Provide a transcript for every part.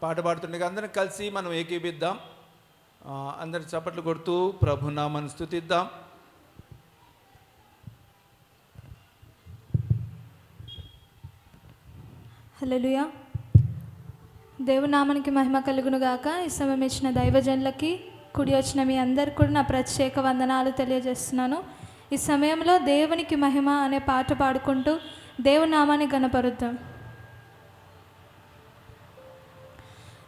పాట పాడుతుండగా అందరం కలిసి మనం ఏకీపిద్దాం ఆ, అందరి చప్పట్లు కొడుతూ ప్రభునామను స్థుతిద్దాం హల్లెలూయా. దేవునామానికి మహిమ కలుగును గాక ఈ సమయం ఇచ్చిన దైవజనులకి కుడి వచ్చిన మీ అందరికి కూడా నా ప్రత్యేక వందనాలు తెలియజేస్తున్నాను. ఈ సమయంలో దేవునికి మహిమ అనే పాట పాడుకుంటూ దేవునామాన్ని గణపరుద్దాం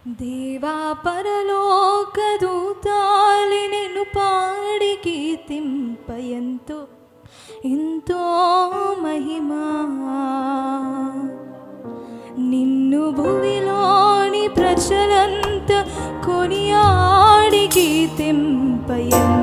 దేవా పరలోక దూతాలి నేను పాడి కీర్తింపయంతో ఎంతో మహిమా. నిన్ను భూమిలోని ప్రజలంత కొనియాడి కీర్తింపయంతో